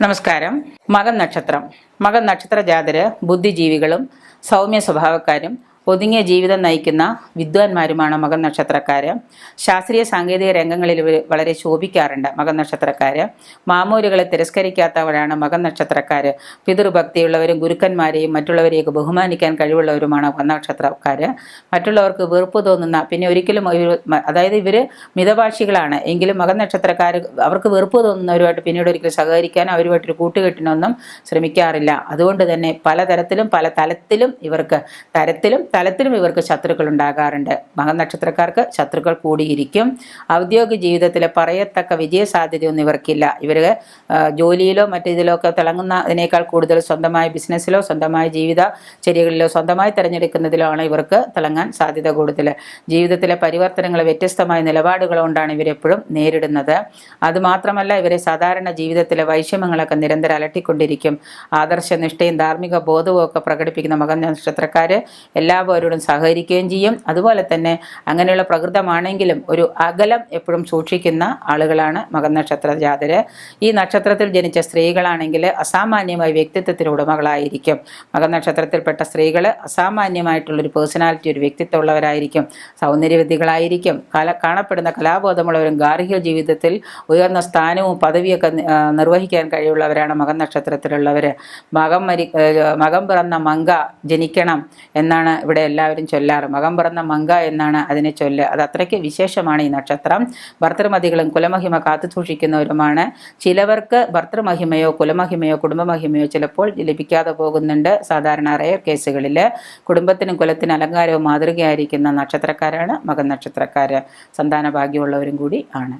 നമസ്കാരം. മകൻ നക്ഷത്രം. മകൻ നക്ഷത്ര ജാതര് ബുദ്ധിജീവികളും സൗമ്യ സ്വഭാവക്കാരും ഒതുങ്ങിയ ജീവിതം നയിക്കുന്ന വിദ്വാൻമാരുമാണ് മകൻ നക്ഷത്രക്കാര്. ശാസ്ത്രീയ സാങ്കേതിക രംഗങ്ങളിൽ വളരെ ശോഭിക്കാറുണ്ട് മകൻ നക്ഷത്രക്കാര്. മാമൂലുകളെ തിരസ്കരിക്കാത്തവരാണ് മകൻ നക്ഷത്രക്കാര്. പിതൃഭക്തിയുള്ളവരും ഗുരുക്കന്മാരെയും മറ്റുള്ളവരെയൊക്കെ ബഹുമാനിക്കാൻ കഴിവുള്ളവരുമാണ് മകൻ നക്ഷത്രക്കാര്. മറ്റുള്ളവർക്ക് വെറുപ്പ് തോന്നുന്ന പിന്നെ ഒരിക്കലും അതായത് ഇവർ മിതഭാഷികളാണ്. എങ്കിലും മകൻ നക്ഷത്രക്കാർ അവർക്ക് വെറുപ്പ് തോന്നുന്നവരുമായിട്ട് പിന്നീട് ഒരിക്കലും സഹകരിക്കാൻ അവരുമായിട്ടൊരു കൂട്ടുകെട്ടിനൊന്നും ശ്രമിക്കാറില്ല. അതുകൊണ്ട് തന്നെ പലതരത്തിലും പല തലത്തിലും ഇവർക്ക് തരത്തിലും തലത്തിലും ഇവർക്ക് ശത്രുക്കൾ ഉണ്ടാകാറുണ്ട്. മകൻ നക്ഷത്രക്കാർക്ക് ശത്രുക്കൾ കൂടിയിരിക്കും. ഔദ്യോഗിക ജീവിതത്തിലെ പറയത്തക്ക വിജയ സാധ്യതയൊന്നും ഇവർക്കില്ല ഇവർ ജോലിയിലോ മറ്റേതിലോ ഒക്കെ തിളങ്ങുന്നതിനേക്കാൾ കൂടുതൽ സ്വന്തമായ ബിസിനസ്സിലോ സ്വന്തമായ ജീവിത ചര്യകളിലോ സ്വന്തമായി തിരഞ്ഞെടുക്കുന്നതിലോ ആണ് ഇവർക്ക് തിളങ്ങാൻ സാധ്യത കൂടുതൽ ജീവിതത്തിലെ പരിവർത്തനങ്ങൾ വ്യത്യസ്തമായ നിലപാടുകളുകൊണ്ടാണ് ഇവരെപ്പോഴും നേരിടുന്നത്. അതുമാത്രമല്ല ഇവരെ സാധാരണ ജീവിതത്തിലെ വൈഷമ്യങ്ങളൊക്കെ നിരന്തരം അലട്ടിക്കൊണ്ടിരിക്കും. ആദർശനിഷ്ഠയും ധാർമ്മിക ബോധവും ഒക്കെ പ്രകടിപ്പിക്കുന്ന മകൻ നക്ഷത്രക്കാർ എല്ലാവരോടും സഹകരിക്കുകയും ചെയ്യും. അതുപോലെ തന്നെ അങ്ങനെയുള്ള പ്രകൃതമാണെങ്കിലും ഒരു അകലം എപ്പോഴും സൂക്ഷിക്കുന്ന ആളുകളാണ് മകനക്ഷത്ര ജാതര്. ഈ നക്ഷത്രത്തിൽ ജനിച്ച സ്ത്രീകളാണെങ്കിൽ അസാമാന്യമായ വ്യക്തിത്വത്തിന് ഉടമകളായിരിക്കും. മകനക്ഷത്രത്തിൽപ്പെട്ട സ്ത്രീകൾ അസാമാന്യമായിട്ടുള്ളൊരു പേഴ്സണാലിറ്റി ഒരു വ്യക്തിത്വമുള്ളവരായിരിക്കും. സൗന്ദര്യവിധികളായിരിക്കും കല കാണപ്പെടുന്ന കലാബോധമുള്ളവരും ഗാർഹിക ജീവിതത്തിൽ ഉയർന്ന സ്ഥാനവും പദവിയൊക്കെ നിർവഹിക്കാൻ കഴിവുള്ളവരാണ് മകൻ നക്ഷത്രത്തിലുള്ളവർ മകം മരി മകം പിറന്ന മങ്ക ജനിക്കണം എന്നാണ് ഇവിടെ എല്ലാവരും ചൊല്ലാറ്. മകം പിറന്ന മങ്ക എന്നാണ് അതിനെ ചൊല്ല്. അത് അത്രയ്ക്ക് വിശേഷമാണ് ഈ നക്ഷത്രം. ഭർത്തൃമതികളും കുലമഹിമ കാത്തു സൂക്ഷിക്കുന്നവരുമാണ്. ചിലവർക്ക് ഭർത്തൃമഹിമയോ കുലമഹിമയോ കുടുംബമഹിമയോ ചിലപ്പോൾ ലഭിക്കാതെ പോകുന്നുണ്ട്. സാധാരണ റയർ കേസുകളിൽ കുടുംബത്തിനും കുലത്തിനും അലങ്കാരവും മാതൃകയായിരിക്കുന്ന നക്ഷത്രക്കാരാണ് മകൻ നക്ഷത്രക്കാർ സന്താന ഭാഗ്യമുള്ളവരും കൂടി ആണ്.